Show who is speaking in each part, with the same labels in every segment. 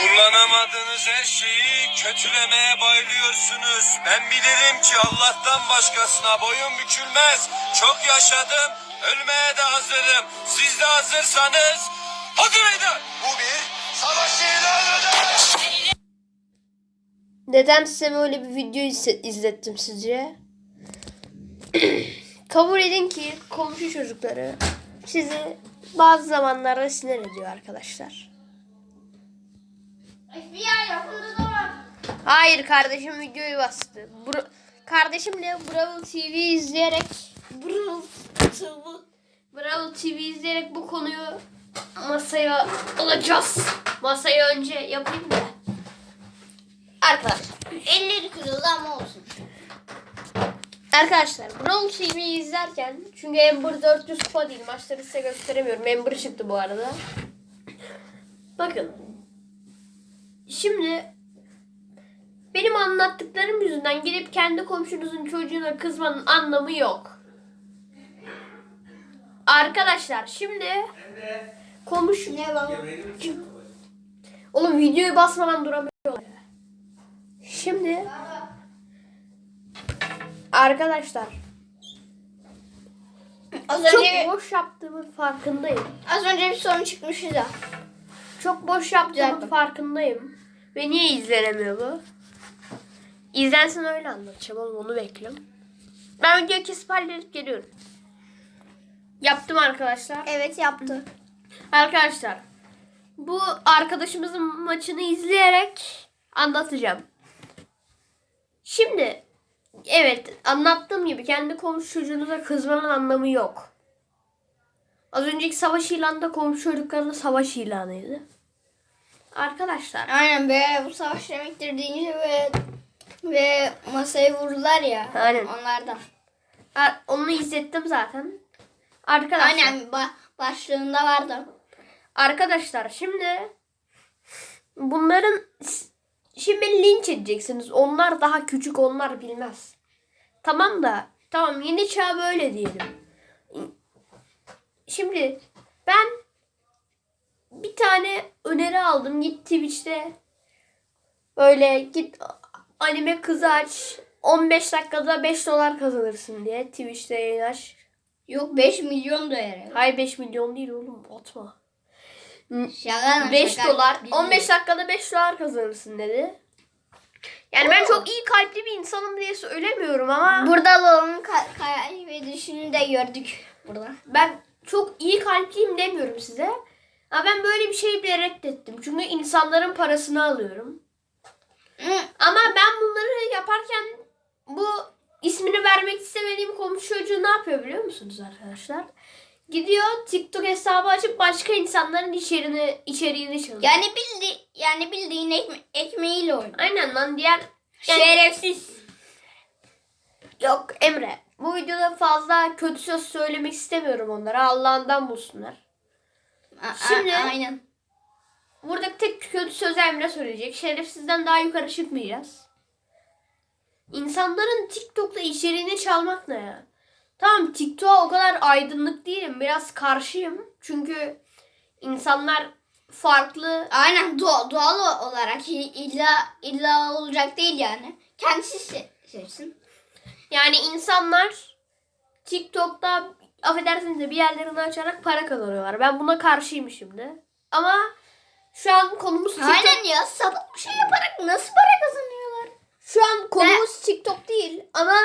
Speaker 1: Kullanamadığınız her şeyi kötülemeye bayılıyorsunuz. Ben bilirim ki Allah'tan başkasına boyun bükülmez. Çok yaşadım, ölmeye de hazırım. Siz de hazırsanız hadi meydan. Bu bir savaş ilan eder.
Speaker 2: Neden size böyle bir video izle- izlettim sizce? Kabul edin ki komşu çocukları sizi bazı zamanlarda sinir ediyor arkadaşlar. Hayır kardeşim videoyu bastı. Bro kardeşimle Bravo TV izleyerek Bravo TV Bravo TV izleyerek bu konuyu masaya alacağız. Masaya önce yapayım da. Arkadaşlar.
Speaker 3: elleri kırıldı ama olsun.
Speaker 2: Arkadaşlar Brawl TV'yi izlerken çünkü Ember 400 kupa değil maçları size gösteremiyorum. Ember çıktı bu arada. Bakın. Şimdi benim anlattıklarım yüzünden gidip kendi komşunuzun çocuğuna kızmanın anlamı yok. Arkadaşlar şimdi komşu
Speaker 3: Ne lan?
Speaker 2: Oğlum videoyu basmadan duramıyorum. Şimdi arkadaşlar
Speaker 3: Az
Speaker 2: çok
Speaker 3: önce
Speaker 2: boş yaptığımın farkındayım.
Speaker 3: az önce bir sorun çıkmıştı da.
Speaker 2: Çok boş yaptığımın farkındayım. Ve niye izlenemiyor bu? İzlensin öyle anlatacağım oğlum onu bekliyorum. Ben videoyu kesip halledip geliyorum. Yaptım arkadaşlar.
Speaker 3: Evet yaptı.
Speaker 2: Arkadaşlar bu arkadaşımızın maçını izleyerek anlatacağım. Şimdi evet anlattığım gibi kendi komşu çocuğunuza kızmanın anlamı yok. Az önceki savaş ilanı da komşu çocuklarına savaş ilanıydı. Arkadaşlar
Speaker 3: Aynen be bu savaş demektir deyince ve ve masaya vurdular ya.
Speaker 2: Aynen.
Speaker 3: Onlardan.
Speaker 2: ar- onu izlettim zaten. Arkadaşlar
Speaker 3: Aynen ba- başlığında vardı.
Speaker 2: Arkadaşlar şimdi bunların şimdi linç edeceksiniz. Onlar daha küçük onlar bilmez. Tamam da tamam yeni çağ böyle diyelim. Şimdi ben bir tane öneri aldım. Git Twitch'te böyle git anime kızı aç. 15 dakikada 5 dolar kazanırsın diye Twitch'te yayın aç.
Speaker 3: Yok 5 milyon da yere.
Speaker 2: Hayır 5 milyon değil oğlum atma.
Speaker 3: Şaka lan,
Speaker 2: 5
Speaker 3: şaka.
Speaker 2: dolar.
Speaker 3: Bilmiyorum.
Speaker 2: 15 dakikada 5 dolar kazanırsın dedi. Yani ben çok iyi kalpli bir insanım diye söylemiyorum ama
Speaker 3: Burada Lola'nın ka- kaybedişini de gördük burada.
Speaker 2: ben çok iyi kalpliyim demiyorum size. Ama ben böyle bir şeyi bile reddettim. Çünkü insanların parasını alıyorum. Ama ben bunları yaparken bu ismini vermek istemediğim komşu çocuğu ne yapıyor biliyor musunuz arkadaşlar? Gidiyor TikTok hesabı açıp başka insanların içeriğini, içeriğini çalıyor.
Speaker 3: Yani bildi yani bildiğin ekme- ekmeğiyle oynuyor.
Speaker 2: Aynen lan diğer yani-
Speaker 3: Şerefsiz.
Speaker 2: Yok Emre. Bu videoda fazla kötü söz söylemek istemiyorum onlara. Allah'ından bulsunlar.
Speaker 3: A-
Speaker 2: Şimdi-
Speaker 3: a- aynen.
Speaker 2: Burada tek kötü söz Emre söyleyecek. Şerefsizden daha yukarı çıkmayacağız. İnsanların TikTok'ta içeriğini çalmak ne ya? Tamam TikTok'a o kadar aydınlık değilim. Biraz karşıyım. Çünkü insanlar farklı
Speaker 3: Aynen doğal, doğal olarak illa illa olacak değil yani. Kendisi se- sevsin.
Speaker 2: Yani insanlar TikTok'ta affedersiniz de bir yerlerini açarak para kazanıyorlar. Ben buna karşıyım şimdi. Ama şu an konumuz TikTok.
Speaker 3: Aynen ya sapık bir şey yaparak nasıl para kazanıyorlar?
Speaker 2: Şu an konumuz TikTok değil ama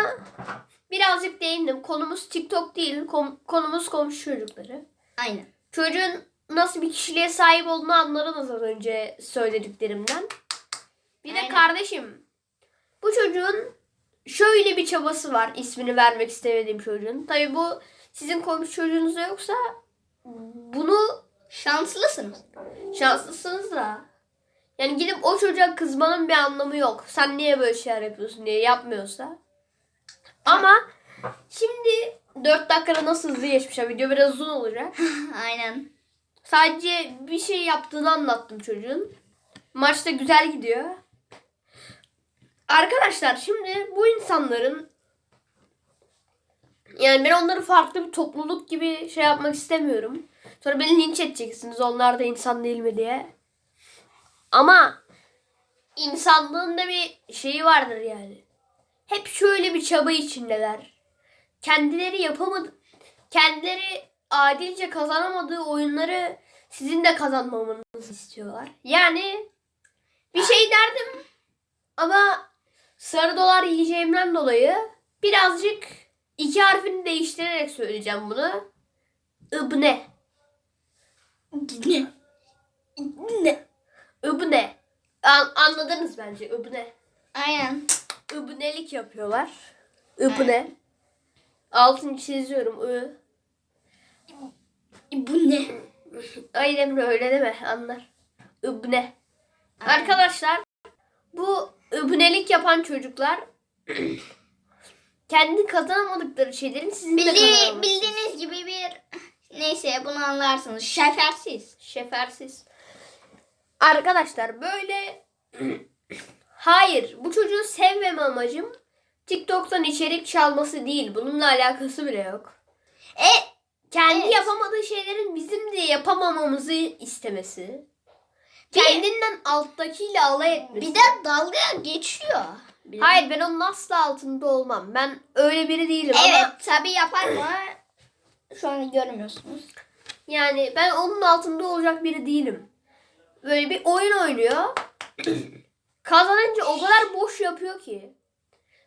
Speaker 2: birazcık değindim. Konumuz TikTok değil. kom- konumuz komşu çocukları.
Speaker 3: Aynen.
Speaker 2: Çocuğun nasıl bir kişiliğe sahip olduğunu anladınız az önce söylediklerimden. Bir de
Speaker 3: Aynen.
Speaker 2: kardeşim bu çocuğun şöyle bir çabası var ismini vermek istemediğim çocuğun. Tabii bu sizin komşu çocuğunuzda yoksa bunu
Speaker 3: Şanslısınız.
Speaker 2: şanslısınız da. Yani gidip o çocuğa kızmanın bir anlamı yok. Sen niye böyle şeyler yapıyorsun diye yapmıyorsa. Ama şimdi 4 dakikada nasıl hızlı geçmiş ya. Video biraz uzun olacak.
Speaker 3: Aynen.
Speaker 2: Sadece bir şey yaptığını anlattım çocuğun. Maç da güzel gidiyor. Arkadaşlar şimdi bu insanların yani ben onları farklı bir topluluk gibi şey yapmak istemiyorum. Sonra beni linç edeceksiniz onlar da insan değil mi diye. Ama insanlığın da bir şeyi vardır yani. Hep şöyle bir çaba içindeler. Kendileri yapamadı, kendileri adilce kazanamadığı oyunları sizin de kazanmamanızı istiyorlar. Yani bir şey derdim ama sarı dolar yiyeceğimden dolayı birazcık iki harfini değiştirerek söyleyeceğim bunu. İbne.
Speaker 3: Ne? Ne?
Speaker 2: İbne. An- anladınız bence İbne.
Speaker 3: Aynen.
Speaker 2: İbnelik yapıyorlar. İbne. Altını çiziyorum. I.
Speaker 3: Bu ne?
Speaker 2: Ay Emre öyle deme anlar. İbne. Arkadaşlar bu ibnelik yapan çocuklar kendi kazanamadıkları şeylerin sizin de
Speaker 3: Bildi,
Speaker 2: kazanamasını.
Speaker 3: bildiğiniz gibi bir neyse bunu anlarsınız. Şefersiz.
Speaker 2: Şefersiz. Arkadaşlar böyle hayır bu çocuğu sevmeme amacım TikTok'tan içerik çalması değil. Bununla alakası bile yok.
Speaker 3: E
Speaker 2: Kendi
Speaker 3: Evet.
Speaker 2: yapamadığı şeylerin bizim de yapamamamızı istemesi. Kendinden alttakiyle alay etmesi.
Speaker 3: bir de dalga geçiyor.
Speaker 2: Hayır ben onun asla altında olmam. Ben öyle biri değilim
Speaker 3: Evet
Speaker 2: ama
Speaker 3: tabii yapar mı? Şu an görmüyorsunuz.
Speaker 2: yani ben onun altında olacak biri değilim. Böyle bir oyun oynuyor. Kazanınca o kadar boş yapıyor ki.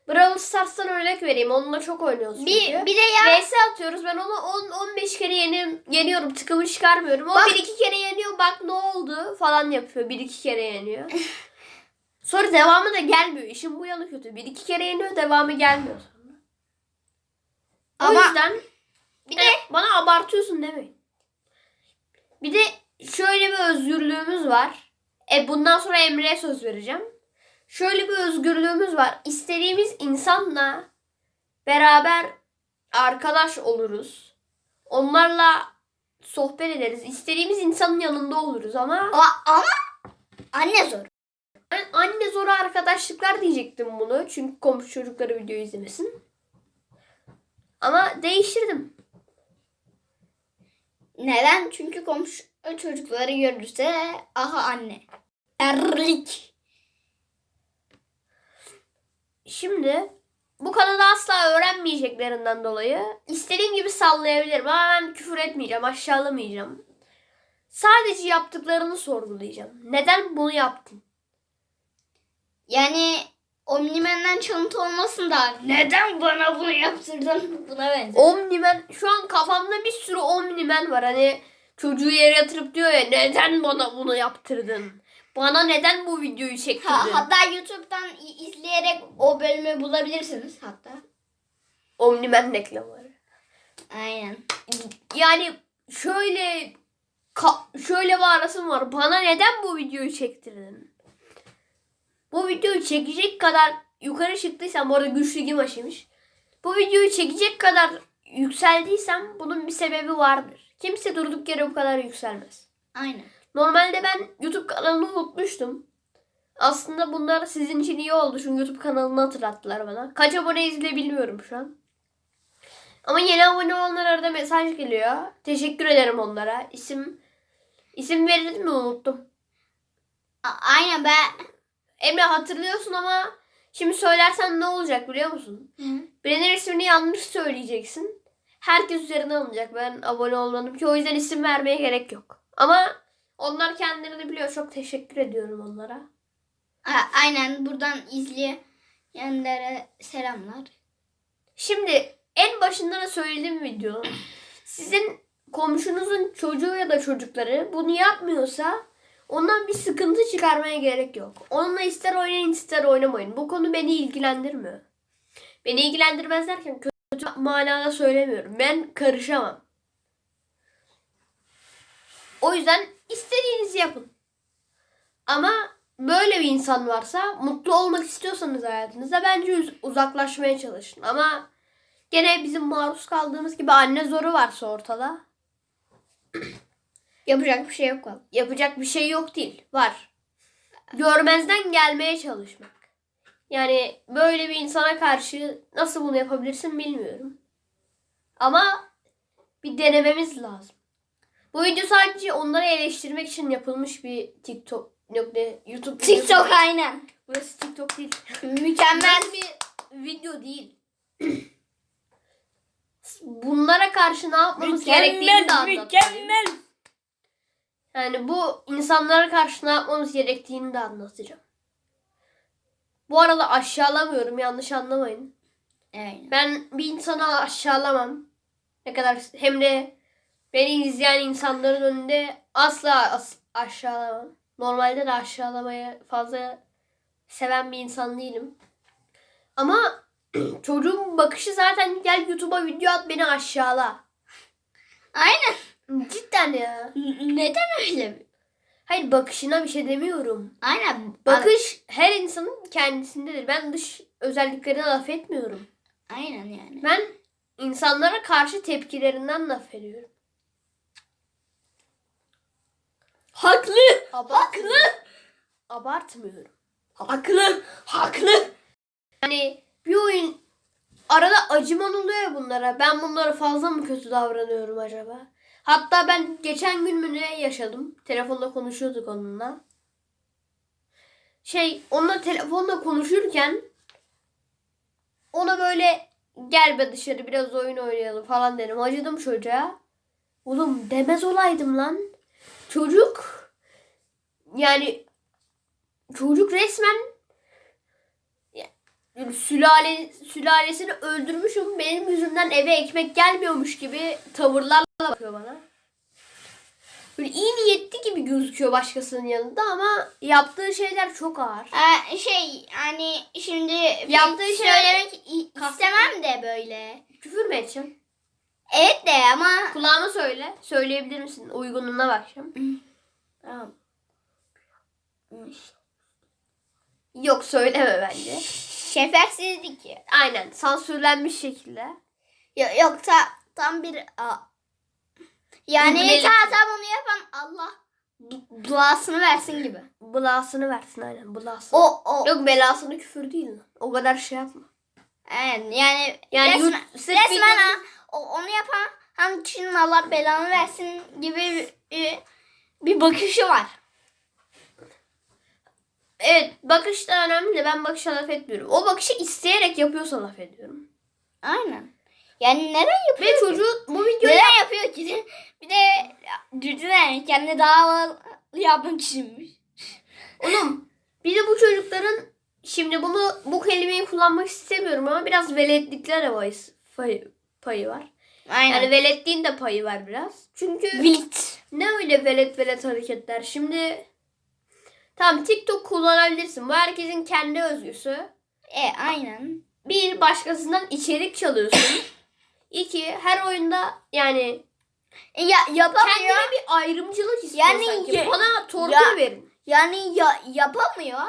Speaker 2: Brawl Stars'tan örnek vereyim. Onunla çok oynuyoruz
Speaker 3: Bir,
Speaker 2: çünkü.
Speaker 3: bir de ya
Speaker 2: VS atıyoruz. Ben onu 10-15 kere yeni, yeniyorum. Tıkımı çıkarmıyorum. O
Speaker 3: Bak-
Speaker 2: bir iki kere yeniyor. Bak ne oldu falan yapıyor. Bir iki kere yeniyor. Sonra devamı da gelmiyor. İşin bu yanı kötü. Bir iki kere yeniyor. Devamı gelmiyor sonra. O
Speaker 3: Ama-
Speaker 2: yüzden
Speaker 3: bir
Speaker 2: e,
Speaker 3: de
Speaker 2: bana abartıyorsun demeyin. Bir de şöyle bir özgürlüğümüz var. E bundan sonra Emre'ye söz vereceğim. Şöyle bir özgürlüğümüz var. İstediğimiz insanla beraber arkadaş oluruz. Onlarla sohbet ederiz. İstediğimiz insanın yanında oluruz ama
Speaker 3: a- ama anne zor.
Speaker 2: ben anne zoru arkadaşlıklar diyecektim bunu. Çünkü komşu çocukları video izlemesin. Ama değiştirdim.
Speaker 3: Neden? Çünkü komşu çocukları görürse aha anne. Erlik.
Speaker 2: Şimdi bu kanalı asla öğrenmeyeceklerinden dolayı istediğim gibi sallayabilirim ama ben küfür etmeyeceğim, aşağılamayacağım. Sadece yaptıklarını sorgulayacağım. Neden bunu yaptın?
Speaker 3: Yani Omnimen'den çalıntı olmasın da neden bana bunu yaptırdın? Buna benzer.
Speaker 2: Omnimen, şu an kafamda bir sürü Omnimen var. Hani çocuğu yere yatırıp diyor ya neden bana bunu yaptırdın? Bana neden bu videoyu çektirdin?
Speaker 3: Ha, hatta YouTube'dan izleyerek o bölümü bulabilirsiniz hatta.
Speaker 2: Omnimen reklamları.
Speaker 3: Aynen.
Speaker 2: Yani şöyle şöyle bir arasım var. Bana neden bu videoyu çektirdin? Bu videoyu çekecek kadar yukarı çıktıysam bu arada güçlü gimaşıymış. Bu videoyu çekecek kadar yükseldiysem bunun bir sebebi vardır. Kimse durduk yere bu kadar yükselmez.
Speaker 3: Aynen.
Speaker 2: Normalde ben YouTube kanalını unutmuştum. Aslında bunlar sizin için iyi oldu. Çünkü YouTube kanalını hatırlattılar bana. Kaç abone izle bilmiyorum şu an. Ama yeni abone olanlara arada mesaj geliyor. Teşekkür ederim onlara. İsim isim verildi mi unuttum.
Speaker 3: A- aynen ben.
Speaker 2: Emre hatırlıyorsun ama şimdi söylersen ne olacak biliyor musun? Birinin ismini yanlış söyleyeceksin. Herkes üzerine alınacak. Ben abone olmadım ki o yüzden isim vermeye gerek yok. Ama onlar kendilerini biliyor. Çok teşekkür ediyorum onlara.
Speaker 3: A- aynen buradan izleyenlere selamlar.
Speaker 2: Şimdi en başında da söylediğim video. Sizin komşunuzun çocuğu ya da çocukları bunu yapmıyorsa ondan bir sıkıntı çıkarmaya gerek yok. Onunla ister oynayın ister oynamayın. Bu konu beni ilgilendirmiyor. Beni ilgilendirmez derken kötü manada söylemiyorum. Ben karışamam. O yüzden istediğinizi yapın. Ama böyle bir insan varsa mutlu olmak istiyorsanız hayatınızda bence uz- uzaklaşmaya çalışın. Ama gene bizim maruz kaldığımız gibi anne zoru varsa ortada
Speaker 3: Yapacak bir şey yok
Speaker 2: yapacak bir şey yok değil. Var. Görmezden gelmeye çalışmak. Yani böyle bir insana karşı nasıl bunu yapabilirsin bilmiyorum. Ama bir denememiz lazım. Bu video sadece onları eleştirmek için yapılmış bir TikTok yok ne YouTube
Speaker 3: TikTok
Speaker 2: videosu.
Speaker 3: aynen.
Speaker 2: Burası TikTok değil.
Speaker 3: Mükemmel.
Speaker 2: bir video değil. Bunlara karşı ne yapmamız gerektiğini de anlatacağım. Yani bu insanlara karşı ne yapmamız gerektiğini de anlatacağım. Bu arada aşağılamıyorum yanlış anlamayın.
Speaker 3: Aynen.
Speaker 2: Ben bir insanı aşağılamam. Ne kadar hem de beni izleyen insanların önünde asla as- aşağılamam. Normalde de aşağılamayı fazla seven bir insan değilim. Ama çocuğun bakışı zaten gel YouTube'a video at beni aşağıla.
Speaker 3: Aynen.
Speaker 2: Cidden ya.
Speaker 3: Neden öyle?
Speaker 2: Hayır bakışına bir şey demiyorum.
Speaker 3: Aynen.
Speaker 2: Bakış her insanın kendisindedir. Ben dış özelliklerine laf etmiyorum.
Speaker 3: Aynen yani.
Speaker 2: Ben insanlara karşı tepkilerinden laf ediyorum.
Speaker 3: Haklı.
Speaker 2: Haklı. Abartmıyorum.
Speaker 3: Haklı. Haklı.
Speaker 2: Yani bir oyun arada acıman oluyor ya bunlara. Ben bunlara fazla mı kötü davranıyorum acaba? Hatta ben geçen gün mü ne yaşadım? Telefonda konuşuyorduk onunla. Şey onunla telefonla konuşurken ona böyle gel be dışarı biraz oyun oynayalım falan dedim. Acıdım çocuğa. Oğlum demez olaydım lan. Çocuk yani çocuk resmen yani sülale, sülalesini öldürmüşüm. Benim yüzümden eve ekmek gelmiyormuş gibi tavırlarla bakıyor bana. Böyle iyi niyetli gibi gözüküyor başkasının yanında ama yaptığı şeyler çok ağır.
Speaker 3: Ee, şey hani şimdi
Speaker 2: Yaptığı şey-
Speaker 3: söylemek istemem de böyle.
Speaker 2: Küfür mü edeceğim?
Speaker 3: Evet de ama
Speaker 2: Kulağıma söyle. Söyleyebilir misin? Uygunluğuna bakacağım.
Speaker 3: Tamam.
Speaker 2: Yok söyleme bence.
Speaker 3: şefkatsizlik ya.
Speaker 2: Aynen sansürlenmiş şekilde.
Speaker 3: Yok, yok ta, tam bir a, yani ta tam onu yapan Allah duasını versin gibi.
Speaker 2: Bulasını versin aynen bulasını.
Speaker 3: O o
Speaker 2: Yok belasını küfür değil. O kadar şey yapma.
Speaker 3: yani yani,
Speaker 2: Yani
Speaker 3: resmen,
Speaker 2: yurt-
Speaker 3: resmen ha, o, onu yapan hem kişinin Allah belanı versin gibi bir, bir, bir bakışı var.
Speaker 2: Evet bakış da önemli de ben bakışa laf etmiyorum. O bakışı isteyerek yapıyorsa laf ediyorum.
Speaker 3: Aynen. Yani neden yapıyor?
Speaker 2: Ve çocuğu bu videoyu
Speaker 3: Neden yapıyor ki? Bir de düşünsene kendini daha havalı yapmak içinmiş.
Speaker 2: Oğlum bir de bu çocukların şimdi bunu bu kelimeyi kullanmak istemiyorum ama biraz veletlikler payı, payı, var.
Speaker 3: Aynen.
Speaker 2: Yani veletliğin de payı var biraz. Çünkü
Speaker 3: Vilt.
Speaker 2: ne öyle velet velet hareketler. Şimdi tamam TikTok kullanabilirsin. Bu herkesin kendi özgüsü.
Speaker 3: E aynen.
Speaker 2: Bir başkasından içerik çalıyorsun. İki her oyunda yani
Speaker 3: E, ya yapamıyor.
Speaker 2: kendine bir ayrımcılık istiyor
Speaker 3: Yani
Speaker 2: sanki.
Speaker 3: ye-
Speaker 2: Bana torpil
Speaker 3: Ya-
Speaker 2: verin.
Speaker 3: Yani ya yapamıyor.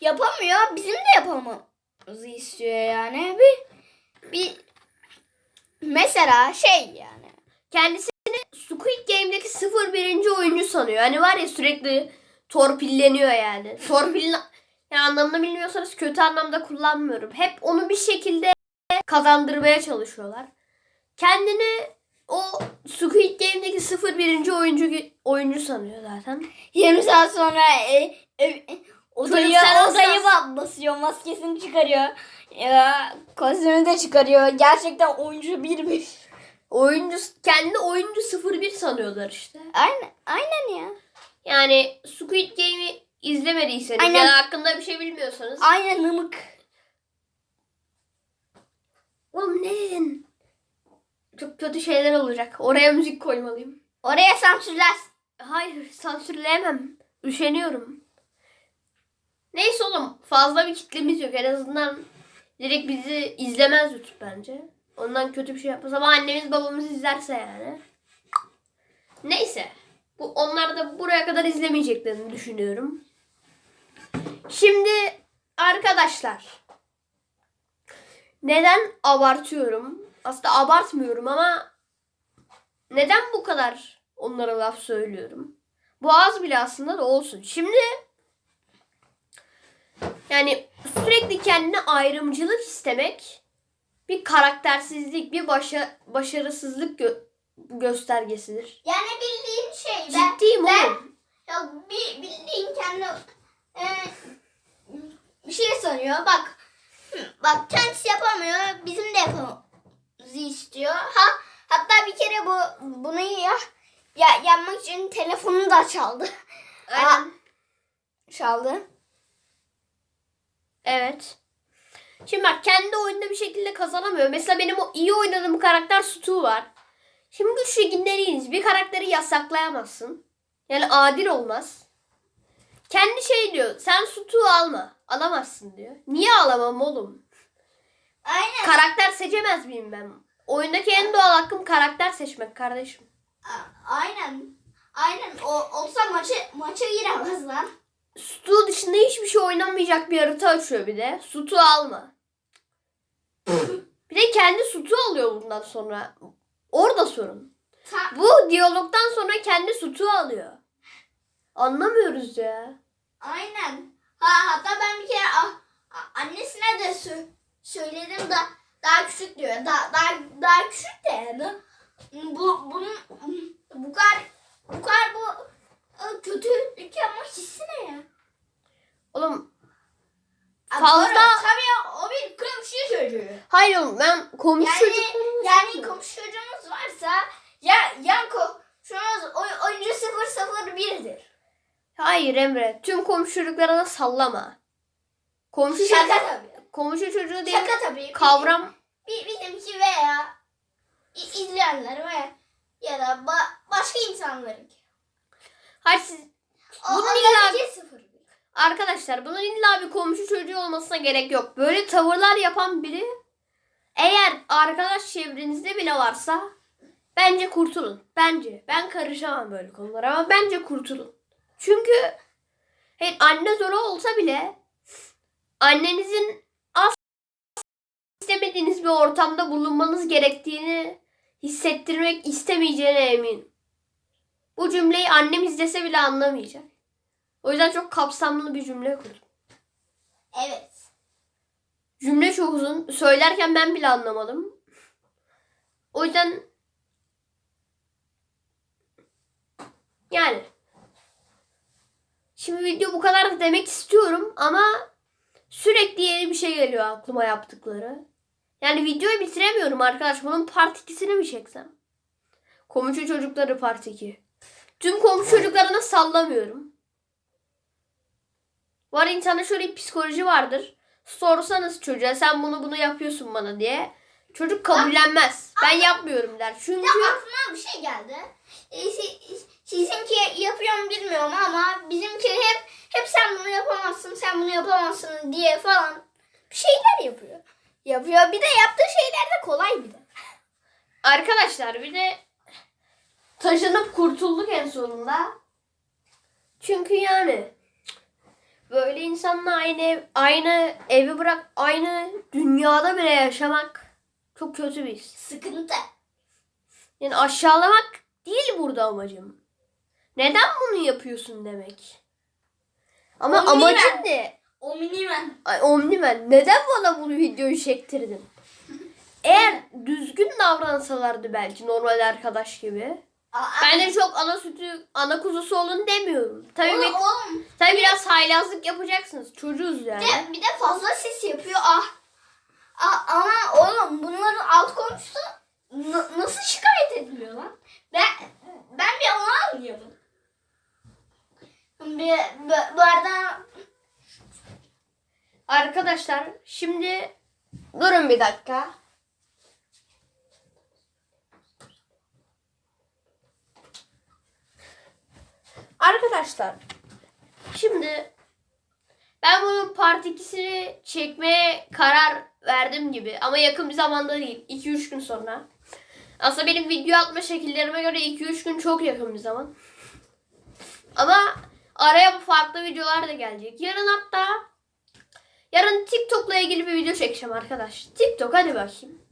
Speaker 3: Yapamıyor. Bizim de yapamamızı istiyor yani. Bir bir mesela şey yani.
Speaker 2: kendisini Squid Game'deki 01. oyuncu sanıyor. Hani var ya sürekli torpilleniyor yani. Torpil ya anlamda bilmiyorsanız kötü anlamda kullanmıyorum. Hep onu bir şekilde kazandırmaya çalışıyorlar. Kendini o Squid Game'deki 01. oyuncu oyuncu sanıyor zaten.
Speaker 3: 20 saat sonra e, e, odayı,
Speaker 2: sen
Speaker 3: odayı
Speaker 2: olsan-
Speaker 3: ba- basıyor. Maskesini çıkarıyor. Ya, kostümünü de çıkarıyor. Gerçekten oyuncu birmiş.
Speaker 2: Oyuncu kendi oyuncu 01 sanıyorlar işte.
Speaker 3: Aynen, aynen ya.
Speaker 2: Yani Squid Game'i izlemediyseniz
Speaker 3: Aynen.
Speaker 2: ya da hakkında bir şey bilmiyorsanız.
Speaker 3: Aynen ımık.
Speaker 2: Oğlum ne dedin? Çok kötü şeyler olacak. Oraya müzik koymalıyım.
Speaker 3: Oraya sansürler.
Speaker 2: Hayır sansürleyemem. Üşeniyorum. Neyse oğlum fazla bir kitlemiz yok. En azından direkt bizi izlemez YouTube bence. Ondan kötü bir şey yapmaz ama annemiz babamız izlerse yani. Neyse. Bu, onlar da buraya kadar izlemeyeceklerini düşünüyorum. Şimdi arkadaşlar. Neden abartıyorum? Aslında abartmıyorum ama neden bu kadar onlara laf söylüyorum? Bu az bile aslında da olsun. Şimdi yani sürekli kendine ayrımcılık istemek bir karaktersizlik, bir başa, başarısızlık gö- göstergesidir.
Speaker 3: Yani bildiğin şey.
Speaker 2: Ciddiyim
Speaker 3: ben,
Speaker 2: oğlum.
Speaker 3: Ya bir bildiğin kendi e, bir şey sanıyor. Bak bak kendisi yapamıyor. Bizim de yapmamızı istiyor. Ha hatta bir kere bu bunu ya, ya yapmak için telefonu da çaldı.
Speaker 2: Aynen.
Speaker 3: Çaldı.
Speaker 2: Evet. Şimdi bak kendi oyunda bir şekilde kazanamıyor. Mesela benim o iyi oynadığım karakter Stu var. Şimdi bu şekilde değiliz. Bir karakteri yasaklayamazsın. Yani adil olmaz. Kendi şey diyor. Sen Stu'yu alma. Alamazsın diyor. Niye alamam oğlum?
Speaker 3: Aynen.
Speaker 2: Karakter seçemez miyim ben? Oyundaki en doğal hakkım karakter seçmek kardeşim.
Speaker 3: A- Aynen. Aynen. O olsa maça maça giremez lan.
Speaker 2: Stu dışında hiçbir şey oynamayacak bir harita açıyor bir de. Stu alma. bir de kendi Stu alıyor bundan sonra. Orada sorun.
Speaker 3: Ta-
Speaker 2: Bu diyalogdan sonra kendi Stu alıyor. Anlamıyoruz ya.
Speaker 3: Aynen. Ha hatta ben bir kere a- a- annesine de sö- söyledim da daha küçük diyor. Daha daha daha küçük de yani. Bu bunun bu kadar bu kadar bu kötülük yapma hissi ne ya?
Speaker 2: Oğlum Fazla-.
Speaker 3: Tabii ya, o bir komşu çocuğu.
Speaker 2: hayır oğlum ben komşu
Speaker 3: Yani
Speaker 2: çocuklarımı
Speaker 3: yani komşu çocuğumuz varsa ya yan komşumuz oy, oyuncu 001'dir.
Speaker 2: Hayır Emre. Tüm komşu çocuklara da sallama. Komşu
Speaker 3: Şaka
Speaker 2: çocuğu,
Speaker 3: tabii.
Speaker 2: komşu çocuğu değil.
Speaker 3: Şaka tabii.
Speaker 2: Kavram
Speaker 3: Bir, bizimki veya izleyenler veya ya da ba- başka insanların.
Speaker 2: Hayır siz Bunun illa-
Speaker 3: iki sıfır bir.
Speaker 2: Arkadaşlar bunun illa bir komşu çocuğu olmasına gerek yok. Böyle tavırlar yapan biri eğer arkadaş çevrenizde bile varsa bence kurtulun. Bence. Ben karışamam böyle konulara ama bence kurtulun. Çünkü hey, anne zoru olsa bile annenizin az istemediğiniz bir ortamda bulunmanız gerektiğini hissettirmek istemeyeceğine eminim. Bu cümleyi annem izlese bile anlamayacak. O yüzden çok kapsamlı bir cümle kurdum.
Speaker 3: Evet.
Speaker 2: Cümle çok uzun. Söylerken ben bile anlamadım. O yüzden yani şimdi video bu kadar demek istiyorum ama sürekli yeni bir şey geliyor aklıma yaptıkları. Yani videoyu bitiremiyorum arkadaş. Bunun part 2'sini mi çeksem? Komşu çocukları part 2. Tüm komşu çocuklarına sallamıyorum. Var insanda şöyle bir psikoloji vardır. Sorsanız çocuğa sen bunu bunu yapıyorsun bana diye. Çocuk kabullenmez. Ben yapmıyorum der. Çünkü
Speaker 3: Ya aklıma bir şey geldi. Si- sizinki yapıyorum bilmiyorum ama bizimki hep hep sen bunu yapamazsın, sen bunu yapamazsın diye falan bir şeyler yapıyor. Yapıyor. Bir de yaptığı şeyler de kolay bir de.
Speaker 2: arkadaşlar bir de taşınıp kurtulduk en sonunda. Çünkü yani böyle insanla aynı ev, aynı evi bırak aynı dünyada bile yaşamak çok kötü bir his.
Speaker 3: Sıkıntı.
Speaker 2: Yani aşağılamak değil burada amacım. Neden bunu yapıyorsun demek. Ama amacın ne?
Speaker 3: O minimen.
Speaker 2: Ay Omniman neden bana bu videoyu çektirdin? Eğer düzgün davransalardı belki normal arkadaş gibi. Ben de çok ana sütü, ana kuzusu olun demiyorum. Tabii,
Speaker 3: Oğlum,
Speaker 2: bir,
Speaker 3: oğlum
Speaker 2: tabii biraz haylazlık yapacaksınız. Çocuğuz yani.
Speaker 3: De, bir de fazla ses yapıyor. Ah. Ah, ama oğlum bunların alt komşusu nasıl şikayet ediliyor lan? Ben ben bir onu anlıyorum. Bir, bu, bu arada
Speaker 2: Arkadaşlar şimdi durun bir dakika. Arkadaşlar şimdi ben bunun part 2'sini çekmeye karar verdim gibi ama yakın bir zamanda değil 2-3 gün sonra. Aslında benim video atma şekillerime göre 2-3 gün çok yakın bir zaman. Ama araya bu farklı videolar da gelecek. Yarın hatta Yarın TikTok'la ilgili bir video çekeceğim arkadaş. TikTok hadi bakayım.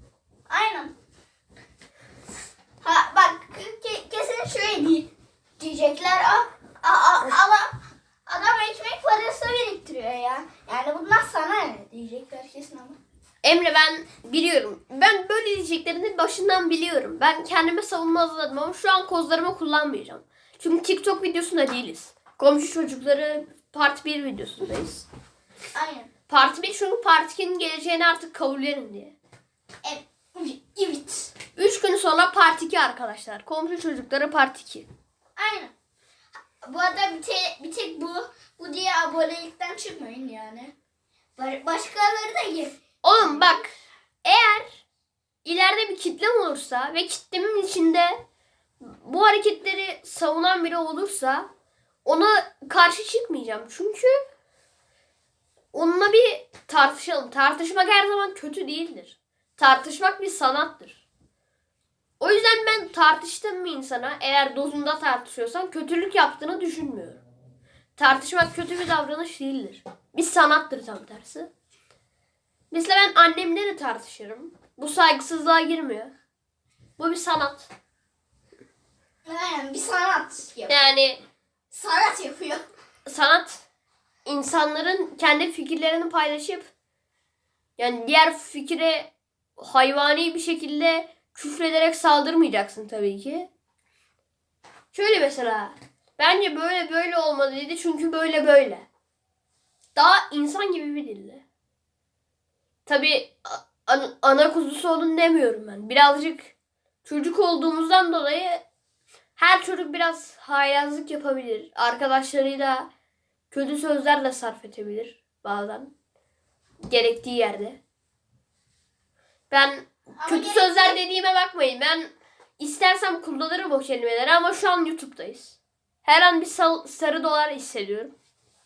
Speaker 3: aynen. Ha bak ke- kesin şöyle diye- diyecekler. Ah, a, a, ala- adam ekmek parası biriktiriyor ya. Yani bundan sana ne diyecekler kesin ama.
Speaker 2: Emre ben biliyorum. Ben böyle diyeceklerini başından biliyorum. Ben kendime savunma hazırladım ama şu an kozlarımı kullanmayacağım. Çünkü TikTok videosunda değiliz. Komşu çocukları part 1 videosundayız.
Speaker 3: Aynen.
Speaker 2: Part 1 çünkü part 2'nin geleceğini artık kabullenin diye.
Speaker 3: Evet. Evet.
Speaker 2: 3 gün sonra part 2 arkadaşlar. Komşu çocukları part 2.
Speaker 3: Aynen. Bu arada bir tek, bir tek bu bu diye abonelikten çıkmayın yani. Ba- Başkaları da gir.
Speaker 2: Oğlum bak eğer ileride bir kitlem olursa ve kitlemin içinde bu hareketleri savunan biri olursa ona karşı çıkmayacağım. Çünkü onunla bir tartışalım. Tartışmak her zaman kötü değildir. Tartışmak bir sanattır. O yüzden ben tartıştığım bir insana eğer dozunda tartışıyorsan kötülük yaptığını düşünmüyorum. Tartışmak kötü bir davranış değildir. Bir sanattır tam tersi. Mesela ben annemle de tartışırım. Bu saygısızlığa girmiyor. Bu bir sanat.
Speaker 3: Aynen bir sanat yapıyor.
Speaker 2: Yani
Speaker 3: Sanat yapıyor.
Speaker 2: sanat insanların kendi fikirlerini paylaşıp yani diğer fikire hayvani bir şekilde küfrederek saldırmayacaksın tabii ki. Şöyle mesela bence böyle böyle olmalı dedi çünkü böyle böyle. Daha insan gibi bir dille. Tabii an- ana kuzusu olun demiyorum ben. Birazcık çocuk olduğumuzdan dolayı her çocuk biraz haylazlık yapabilir. Arkadaşlarıyla kötü sözler de sarf edebilir bazen. Gerektiği yerde. Ben
Speaker 3: Ama
Speaker 2: kötü
Speaker 3: gerek-
Speaker 2: sözler dediğime bakmayın. Ben istersem kullanırım o kelimeleri ama şu an YouTube'dayız. Her an bir sal- sarı dolar hissediyorum.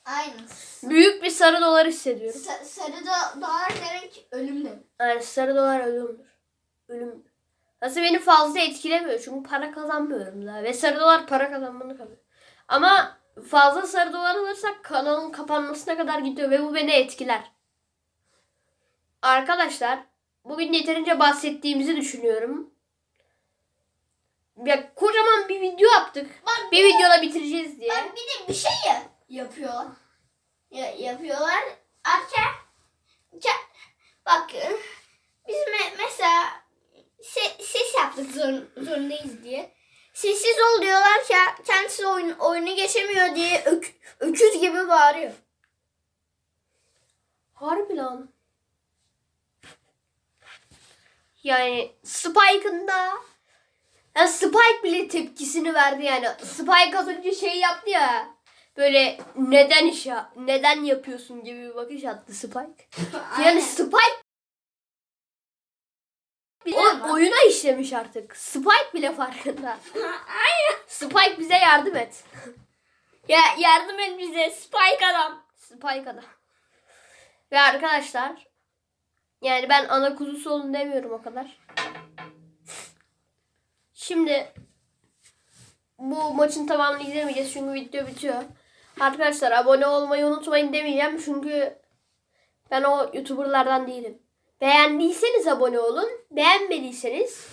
Speaker 3: Aynen.
Speaker 2: Büyük bir sarı dolar hissediyorum.
Speaker 3: Sa- sarı da dolar demek ölüm demek.
Speaker 2: Yani sarı dolar ölümdür. Ölüm. Nasıl beni fazla etkilemiyor çünkü para kazanmıyorum daha. Ve sarı dolar para kazanmanı kalıyor. Ama fazla sarı dolar alırsak kanalın kapanmasına kadar gidiyor ve bu beni etkiler. Arkadaşlar bugün yeterince bahsettiğimizi düşünüyorum. Ya kocaman bir video yaptık.
Speaker 3: Bak
Speaker 2: Bir videoda bitireceğiz diye.
Speaker 3: Bak bir de bir şey ya- yapıyorlar. Ya, yapıyorlar. Arka, bak biz me- mesela se- ses yaptık zor- zorundayız diye. Sessiz ol diyorlar ki kendisi oyun, oyunu geçemiyor diye ök- öküz gibi bağırıyor.
Speaker 2: Harbi lan. Yani Spike'ın da yani Spike bile tepkisini verdi yani. Spike az önce şey yaptı ya. Böyle neden iş ya, neden yapıyorsun gibi bir bakış attı Spike. Yani Spike bile
Speaker 3: Oğlum.
Speaker 2: oyuna işlemiş artık. Spike bile farkında. Spike bize yardım et.
Speaker 3: ya yardım et bize Spike adam.
Speaker 2: Spike adam. Ve arkadaşlar yani ben ana kuzusu olun demiyorum o kadar. Şimdi bu maçın tamamını izlemeyeceğiz çünkü video bitiyor. Arkadaşlar abone olmayı unutmayın demeyeceğim çünkü ben o youtuberlardan değilim. Beğendiyseniz abone olun. Beğenmediyseniz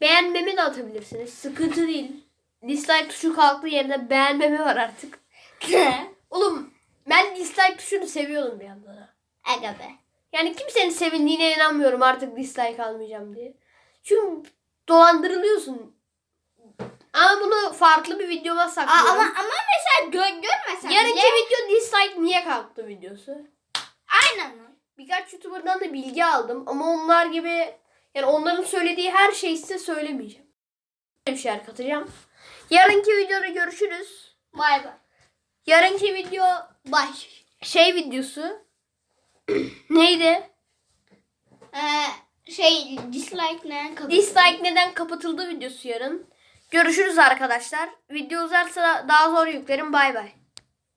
Speaker 2: beğenmemi de atabilirsiniz. Sıkıntı değil. Dislike tuşu kalktığı yerine beğenmemi var artık. Oğlum ben dislike tuşunu seviyordum bir yandan.
Speaker 3: Aga be.
Speaker 2: Yani kimsenin sevindiğine inanmıyorum artık dislike almayacağım diye. Çünkü dolandırılıyorsun. Ama bunu farklı bir videoma
Speaker 3: Aa,
Speaker 2: saklıyorum.
Speaker 3: ama ama mesela gö görmesen
Speaker 2: Yarınki
Speaker 3: bile-
Speaker 2: video dislike niye kalktı videosu.
Speaker 3: aynen.
Speaker 2: Birkaç YouTuber'dan da bilgi aldım ama onlar gibi yani onların söylediği her şeyi size söylemeyeceğim. Bir şeyler katacağım. Yarınki videoda görüşürüz.
Speaker 3: Bay bay.
Speaker 2: Yarınki video baş şey videosu neydi?
Speaker 3: Ee, şey dislike ne? Kapı-
Speaker 2: Dislike neden kapatıldı videosu yarın. Görüşürüz arkadaşlar. Video uzarsa daha zor yüklerim. Bay bay.